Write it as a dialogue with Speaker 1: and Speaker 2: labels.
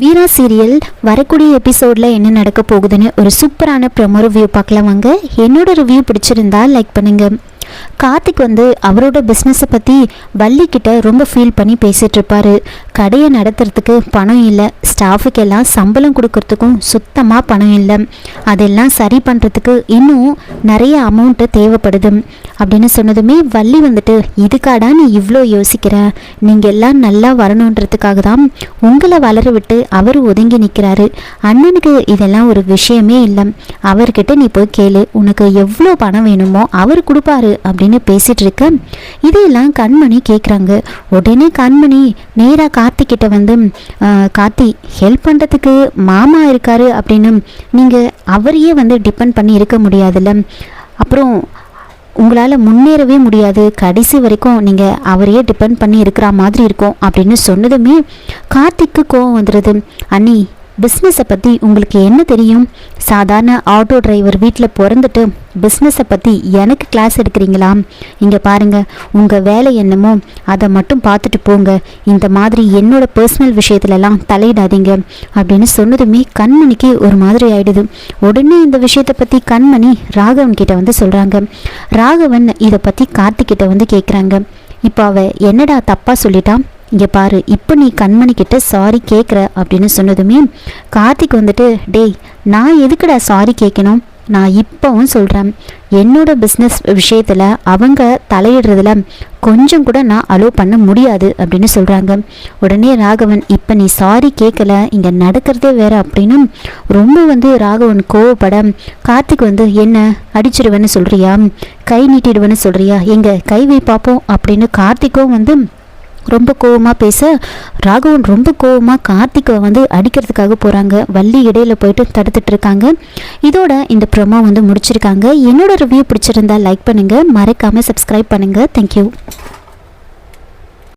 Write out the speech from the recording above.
Speaker 1: வீரா serial வரக்கூடிய எபிசோடில் என்ன நடக்க போகுதுன்னு ஒரு சூப்பரான ப்ரொமோ ரிவ்யூ பார்க்கலாம் வாங்க. என்னோட ரிவ்யூ பிடிச்சிருந்தா லைக் பண்ணுங்க. கார்த்திக் வந்து அவரோட பிஸ்னஸை பற்றி வள்ளிக்கிட்ட ரொம்ப ஃபீல் பண்ணி பேசிகிட்டு கடையை நடத்துறதுக்கு பணம் இல்லை. ஸ்டாஃபுக்கெல்லாம் சம்பளம் கொடுக்கறதுக்கும் சுத்தமாக பணம் இல்லை. அதெல்லாம் சரி பண்ணுறதுக்கு இன்னும் நிறைய அமௌண்ட்டு தேவைப்படுது. அப்படின்னு சொன்னதுமே வள்ளி வந்துட்டு இதுக்காடா நீ இவ்வளோ யோசிக்கிற? நீங்கள் எல்லாம் நல்லா வரணுன்றதுக்காக தான் உங்களை வளர விட்டு அவர் ஒதுங்கி நிற்கிறாரு அண்ணனுக்கு இதெல்லாம் ஒரு விஷயமே இல்லை. அவர்கிட்ட நீ போய் கேளு. உனக்கு எவ்வளோ பணம் வேணுமோ அவர் கொடுப்பாரு. அப்படின்னு பேசிட்டு இருக்க இதையெல்லாம் கண்மணி கேட்குறாங்க உடனே கண்மணி நேராக கார்த்திக்கிட்ட வந்து கார்த்தி ஹெல்ப் பண்ணுறதுக்கு மாமா இருக்காரு அப்படின்னு நீங்கள் அவரையே வந்து டிபெண்ட் பண்ணி இருக்க முடியாதுல்ல. அப்புறம் உங்களால் முன்னேறவே முடியாது. கடைசி வரைக்கும் நீங்கள் அவரையே டிபெண்ட் பண்ணி இருக்கிற மாதிரி இருக்கும். அப்படின்னு சொன்னதுமே கார்த்திக்கு கோவம் வந்துடுது அண்ணி பிஸ்னஸை பற்றி உங்களுக்கு என்ன தெரியும்? சாதாரண ஆட்டோ டிரைவர் வீட்டில் பிறந்துட்டு பிஸ்னஸை பற்றி எனக்கு கிளாஸ் எடுக்கிறீங்களா? இங்கே பாருங்கள் உங்கள் வேலை என்னமோ அதை மட்டும் பார்த்துட்டு போங்க. இந்த மாதிரி என்னோட பர்சனல் விஷயத்துலலாம் தலையிடாதீங்க. அப்படின்னு சொன்னதுமே கண்மணிக்கு ஒரு மாதிரி ஆயிடுது. உடனே இந்த விஷயத்தை பற்றி கண்மணி ராகவன் கிட்ட வந்து சொல்கிறாங்க ராகவன் இதை பற்றி கார்த்திக்கிட்ட வந்து கேட்குறாங்க இப்போ அவள் என்னடா தப்பாக சொல்லிட்டான் இங்கே பாரு இப்போ நீ கண்மணி கிட்ட சாரி கேட்குற அப்படின்னு சொன்னதுமே கார்த்திக் வந்துட்டு டேய் நான் எதுக்குடா சாரி கேட்கணும் நான் இப்போவும் சொல்கிறேன் என்னோட பிஸ்னஸ் விஷயத்தில் அவங்க தலையிடுறதுல கொஞ்சம் கூட நான் அலோவ் பண்ண முடியாது அப்படின்னு சொல்கிறாங்க உடனே ராகவன் இப்போ நீ சாரி கேட்கல இங்கே நடக்கிறதே வேற அப்படின்னு ரொம்ப வந்து ராகவன் கோவப்பட கார்த்திக் வந்து என்ன அடிச்சிடுவேன்னு சொல்கிறியா கை நீட்டிடுவேன்னு சொல்கிறியா எங்கே கை வை பார்ப்போம் அப்படின்னு கார்த்திக்கும் வந்து ரொம்ப கோவமாக பேச ராகவன் ரொம்ப கோவமாக கார்த்திகை வந்து அடிக்கிறதுக்காக போகிறாங்க வள்ளி இடையில போயிட்டு தடுத்துட்டு இருக்காங்க. இதோட இந்த ப்ரொமோ வந்து முடிச்சிருக்காங்க. என்னோட ரிவ்யூ பிடிச்சிருந்தா லைக் பண்ணுங்கள் மறக்காமல் சப்ஸ்கிரைப் பண்ணுங்கள் தேங்க்யூ